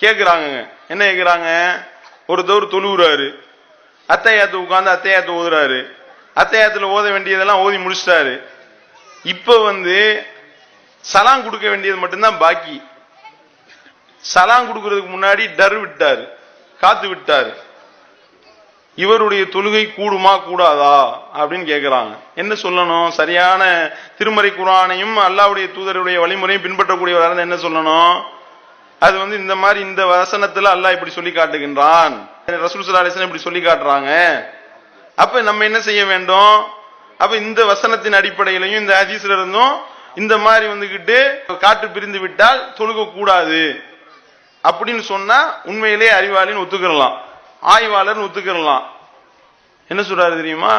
கேட்குறாங்க என்ன கேட்குறாங்க ஒருத்தவர் தொழுகிறாரு அத்தையாத்து உட்காந்து அத்தையாத்து ஓதுறாரு. அத்தையாத்துல ஓத வேண்டியதெல்லாம் ஓதி முடிச்சிட்டாரு. இப்போ வந்து சலாம் கொடுக்க வேண்டியது மட்டும்தான் பாக்கி. சலாம் கொடுக்கறதுக்கு முன்னாடி டர் விட்டாரு. காத்து விட்டாரு. இவருடைய தொழுகை கூடுமா கூடாதா? அப்படின்னு கேட்குறாங்க என்ன சொல்லணும்? சரியான திருமறை குரானையும் அல்லாவுடைய தூதருடைய வழிமுறையும் பின்பற்றக்கூடியவராக என்ன சொல்லணும்? அது வந்து இந்த மாதிரி இந்த வசனத்துல அல்லாஹ் இப்படி சொல்லி காட்டுகின்றான். ரசூல் சலாஹன் இப்படி சொல்லி காட்டுறாங்க. அப்ப நம்ம என்ன செய்ய வேண்டும்? அப்ப இந்த வசனத்தின் அடிப்படையிலையும் இந்த ஹதீஸ்ல இருந்தும் இந்த மாதிரி வந்துகிட்டு காட்டு பிரிந்து விட்டால் தொழுக கூடாது அப்படின்னு சொன்னா உண்மையிலே அறிவாளின்னு ஒத்துக்கிறலாம் ஆய்வாளர்னு ஒத்துக்கிறலாம் என்ன சொல்றாரு தெரியுமா?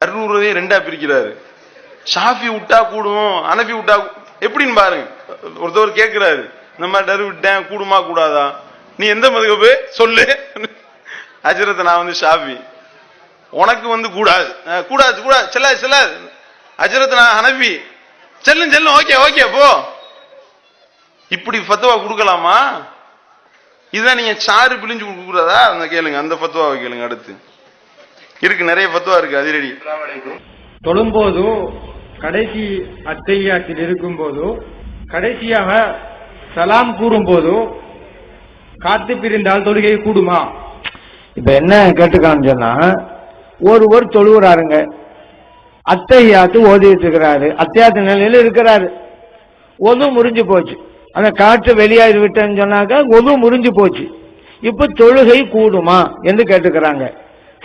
அறுநூறுவதையும் ரெண்டா பிரிக்கிறாரு. ஷாஃபி விட்டா கூடும் அனபி விட்டா எப்படின்னு பாருங்க. ஒருத்தவர் கேட்கிறாரு இந்த மாதிரி டரு விட்டேன் கூடுமா கூடாதா? நீ எந்த மதுகப்பு சொல்லு? அஜரத் நான் வந்து ஷாஃபி. உனக்கு வந்து கூடாது. கூடாது கூடாது செல்லாது செல்லாது. அஜரத் நான் அனுப்பி செல்லும் செல்லும் ஓகே ஓகே போ. இப்படி ஃபத்துவா கொடுக்கலாமா? இதுதான் நீங்க சாறு பிழிஞ்சு கொடுக்குறதா? அந்த கேளுங்க அந்த ஃபத்துவாவை கேளுங்க அடுத்து. இருக்கு நிறைய ஃபத்துவா இருக்கு அதிரடி. தொழும்போதோ கடைசி அத்தையாத்தில் இருக்கும்போதோ கடைசியாக சலாம் கூறும்போதோ காத்து பிரிந்தால் தொழுகை கூடுமா? இப்ப என்ன கேட்டுக்கான்னு சொன்னா ஒருவர் தொழுகிறாருங்க. அத்தையாத்து ஓதிட்டு இருக்கிறாரு அத்தையாத்து நிலையில இருக்கிறாரு. ஒது முறிஞ்சு போச்சு. அந்த காற்று வெளியாகி விட்டேன்னு சொன்னாக்க ஒது முறிஞ்சு போச்சு. இப்ப தொழுகை கூடுமா என்று கேட்டுக்கிறாங்க.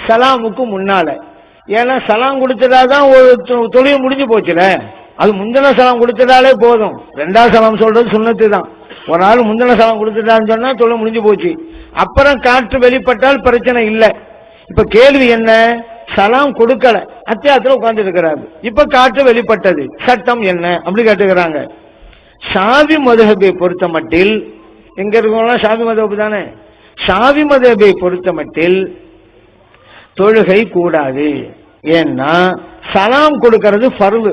சலாமுக்கு முன்னால. ஏன்னா சலாம் கொடுத்துட்டாதான் ஒரு தொ- தொழுகை முடிஞ்சு போச்சுல. அது முந்தின சலம் கொடுத்துட்டாலே போதும். ரெண்டாவது சலம் சொல்றது சுண்ணத்து தான். ஒரு ஆள் முந்தின சலம் கொடுத்துட்டான்னு சொன்னா தொழில் முடிஞ்சு போச்சு. அப்புறம் காற்று வெளிப்பட்டால் பிரச்சனை இல்லை. இப்ப கேள்வி என்ன? சலாம் கொடுக்கல. அத்தியாயத்துல உட்கார்ந்து இருக்கிறாரு. இப்ப காற்று வெளிப்பட்டது. சட்டம் என்ன? அப்படி கேட்டுக்கிறாங்க. சாவி மதுகபை பொறுத்த மட்டில் எங்க இருக்கவங்களாம் சாவி மதுஹபு தானே? சாவி மதுகபை பொறுத்த மட்டில் தொழுகை கூடாது. ஏன்னா சலாம் கொடுக்கிறது பருவு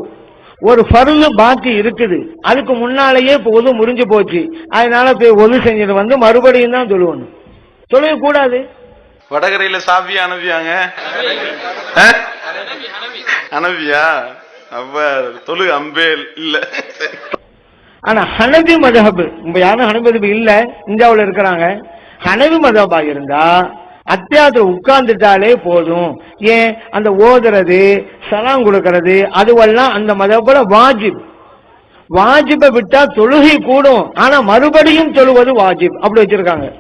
ஒரு ஃபர்லு பாக்கி இருக்குது. அதுக்கு முன்னாலேயே இப்போ ஒது முறிஞ்சு போச்சு. அதனால போய் ஒது செஞ்சுட்டு வந்து மறுபடியும் தான் தொழுவணும். தொழுகை கூடாது. வடகரையில சாஃபியா அனபியாங்க அனபியா அப்ப தொழு அம்பே இல்ல. ஆனா ஹனபி மதஹப் இப்ப யாரும் ஹனபி இல்ல இந்தியாவுல இருக்கிறாங்க. ஹனபி மதஹபா இருந்தா அத்தியாயத்துல உட்கார்ந்துட்டாலே போதும். ஏன்? அந்த ஓதுறது சலாம் கொடுக்கறது அதுவெல்லாம் அந்த மதப்போல வாஜிப். வாஜிபை விட்டா தொழுகை கூடும். ஆனா மறுபடியும் தொழுவது வாஜிப். அப்படி வச்சிருக்காங்க.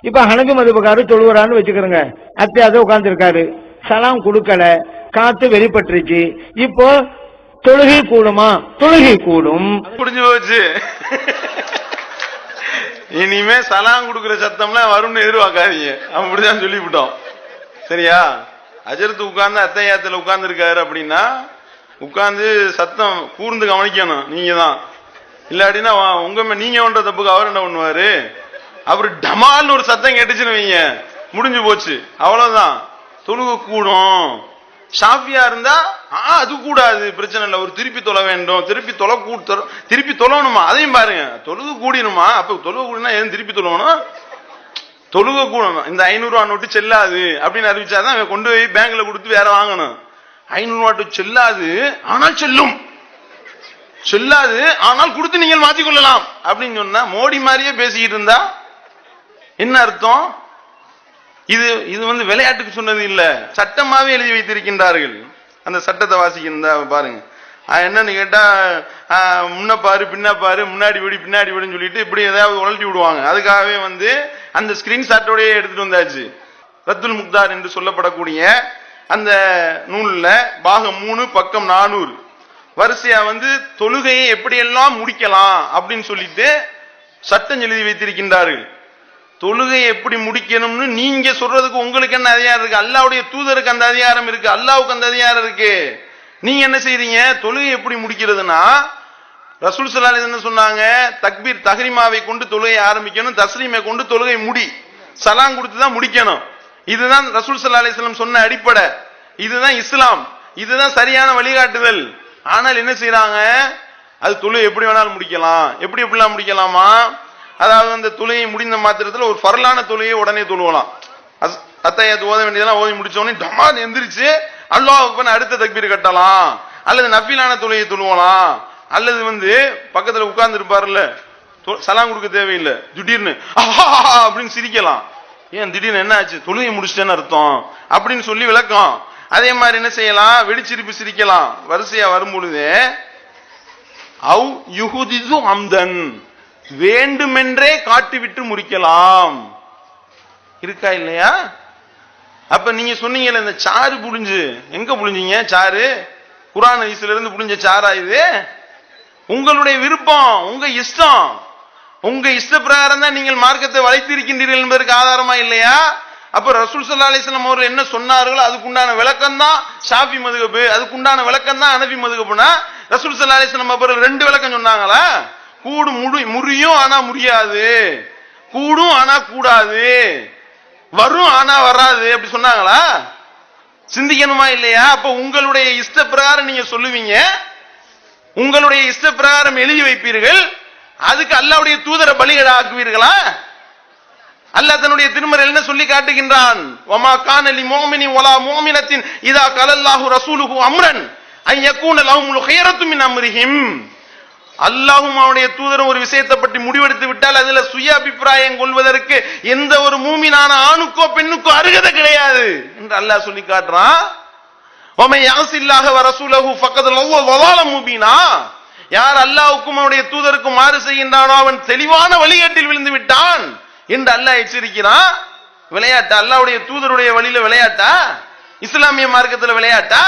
இப்ப ஹனபி மதபுக்காரு தொழுகிறான்னு வச்சுக்கிறோங்க. அத்தியாயத்தை உட்கார்ந்துருக்காரு. சலாம் கொடுக்கல. காத்து வெளிப்பட்டுருச்சு. இப்போ தொழுகை கூடுமா? தொழுகை கூடும். புரிஞ்சு போச்சு. இனிமே சலாம் கொடுக்குற சத்தம்லாம் வரும்னு எதிர்பார்க்காதீங்க. அப்படிதான் சொல்லிவிட்டோம் சரியா? அஜரத்து உட்கார்ந்து அத்தையாத்துல உட்கார்ந்து இருக்காரு அப்படின்னா உட்கார்ந்து சத்தம் கூர்ந்து கவனிக்கணும் நீங்க தான் இல்லாட்டினா வா- உங்க நீங்க பண்ற தப்புக்கு அவர் என்ன பண்ணுவாரு? அவரு டமால்னு ஒரு சத்தம் கேட்டுச்சுன்னு வைங்க. முடிஞ்சு போச்சு. அவ்வளவுதான். தொழுக கூடும். ஷாஃபியா இருந்தா ஆ, அது கூடாது பிரச்சனை இல்லை. ஒரு திருப்பி தொலை வேண்டும். திருப்பி தொலை கூட திருப்பி தொலைணுமா அதையும் பாருங்க. தொழுகு கூடினுமா? அப்ப தொழுக கூடினா ஏன் திருப்பி தொழணும்? தொழுக கூடணும். இந்த ஐநூறு நோட்டு செல்லாது அப்படின்னு அறிவிச்சாதான் அவன் கொண்டு போய் பேங்க்ல கொடுத்து வேற வாங்கணும். ஐநூறு நோட்டு செல்லாது ஆனால் செல்லும். செல்லாது ஆனால் கொடுத்து நீங்கள் மாற்றிக்கொள்ளலாம் அப்படின்னு சொன்னா மோடி மாதிரியே பேசிக்கிட்டு இருந்தா என்ன அர்த்தம்? இது இது வந்து விளையாட்டுக்கு சொன்னது இல்லை. சட்டமாகவே எழுதி வைத்திருக்கின்றார்கள். அந்த சட்டத்தை வாசிக்கிறதா பாருங்க. என்னன்னு கேட்டா ஆஹ் முன்ன பாரு பின்ன பாரு முன்னாடி விடி பின்னாடி விடுன்னு சொல்லிட்டு இப்படி ஏதாவது உழட்டி விடுவாங்க. அதுக்காகவே வந்து அந்த ஸ்கிரீன்ஷாட்டோடயே எடுத்துட்டு வந்தாச்சு. ரத்துல் முக்தார் என்று சொல்லப்படக்கூடிய அந்த நூலில் பாகம் மூணு பக்கம் நானூறு. வரிசையா வந்து தொழுகையை எப்படியெல்லாம் முடிக்கலாம் அப்படின்னு சொல்லிட்டு சட்டம் எழுதி வைத்திருக்கின்றார்கள். தொழுகை எப்படி முடிக்கணும்னு நீங்க சொல்றதுக்கு உங்களுக்கு என்ன அதிகாரம் இருக்கு? அல்லாவுடைய தூதருக்கு அந்த அதிகாரம் இருக்கு. அல்லாவுக்கு அந்த அதிகாரம் இருக்கு. நீங்க என்ன செய்றீங்க? தொழுகை எப்படி முடிக்கிறதுனா ரசூல் சலாலி என்ன சொன்னாங்க தக்பீர் தஹ்ரிமாவை கொண்டு தொழுகை ஆரம்பிக்கணும் தஸ்லீமை கொண்டு தொழுகை முடி. சலாம் கொடுத்து தான் முடிக்கணும். இதுதான் ரசூல் சல்லா அலிஸ்லாம் சொன்ன அடிப்படை. இதுதான் இஸ்லாம். இதுதான் சரியான வழிகாட்டுதல். ஆனால் என்ன செய்யறாங்க அது தொழு எப்படி வேணாலும் முடிக்கலாம். எப்படி எப்படிலாம் முடிக்கலாமா? அதாவது அந்த துளையை முடிந்த மாத்திரத்தில் ஒரு ஃபர்லான துளையை உடனே தொழுவலாம் அஸ்- ஓத வேண்டியதெல்லாம் ஓதி முடிச்சோடனே டமான் எந்திரிச்சு பண்ண அடுத்த தக்பீர் கட்டலாம். அல்லது நஃபிலான துளையை தொழுவலாம் அல்லது வந்து பக்கத்தில் உட்கார்ந்து இருப்பார்ல சலாம் கொடுக்க தேவையில்லை திடீர்னு ஆஹா அப்படின்னு சிரிக்கலாம். ஏன் திடீர்னு என்ன ஆச்சு? தொழுகை முடிச்சிட்டேன்னு அர்த்தம். அப்படின்னு சொல்லி விளக்கம். அதே மாதிரி என்ன செய்யலாம்? வெடிச்சிருப்பு சிரிக்கலாம். வரிசையா வரும்பொழுது அவு யுகுதிது அம்தன். வேண்டுமென்றே காட்டிவிட்டு முறிக்கலாம். இருக்கா இல்லையா? அப்ப நீங்க சொன்னீங்கல்ல இந்த சாறு புழிஞ்சு. எங்க புழிஞ்சீங்க சாறு? குரான் ஹதீஸ்ல இருந்து புழிஞ்ச சாரா இது? உங்களுடைய விருப்பம் உங்க இஷ்டம். உங்க இஷ்ட பிரகாரம் தான் நீங்கள் மார்க்கத்தை வளைத்திருக்கின்றீர்கள் என்பதற்கு ஆதாரமா இல்லையா? அப்ப ரசூல் சல்லா அலிஸ்லாம் அவர்கள் என்ன சொன்னார்களோ அதுக்குண்டான விளக்கம் தான் ஷாஃபி மதுகப்பு அதுக்குண்டான விளக்கம் தான் அனபி மதுகப்புனா ரசூல் சல்லா அலிஸ்லாம் அவர்கள் ரெண்டு விளக்கம் சொன்னாங்களா? கூடு முடி முறியும் ஆனா முடியாது கூடும் ஆனா கூடாது. வரும் ஆனா வராது. அப்படி சொன்னாங்களா? சிந்திக்கணுமா இல்லையா? அப்ப உங்களுடைய இஷ்ட பிரகாரம் நீங்க சொல்லுவீங்க. உங்களுடைய இஷ்ட பிரகாரம் எழுதி வைப்பீர்கள். அதுக்கு அல்லாவுடைய தூதரை பலிகளாக்குவீர்களா? அல்லாஹ் தன்னுடைய திருமறையில் என்ன சொல்லி காட்டுகின்றான்? ஒமா கானலி மோமினி ஒலா மோமினத்தின் இதா கலல்லாஹு ரசூலுஹு அம்ரன் ஐ யக்கூன லஹுமுல் ஹியரத்து மின் அம்ரிஹிம். அல்லாஹும் அவனுடைய தூதரும் ஒரு விஷயத்தை பற்றி முடிவெடுத்து விட்டால் அதுல சுய அபிப்பிராயம் கொள்வதற்கு எந்த ஒரு மூமினான ஆணுக்கோ பெண்ணுக்கோ அருகதை கிடையாது என்று அல்லாஹ் சொல்லி காட்டுறான். ஒமை யாசில்லாக வரசூலகு ஃபக்கத்தில் ஒவ்வொரு வவால மூபினா. யார் அல்லாவுக்கும் அவனுடைய தூதருக்கும் மாறு செய்கின்றானோ அவன் தெளிவான வழிகேட்டில் விழுந்து விட்டான் என்று அல்லாஹ் எச்சரிக்கிறான். விளையாட்டா? அல்லாவுடைய தூதருடைய வழியில விளையாட்டா? இஸ்லாமிய மார்க்கத்துல விளையாட்டா?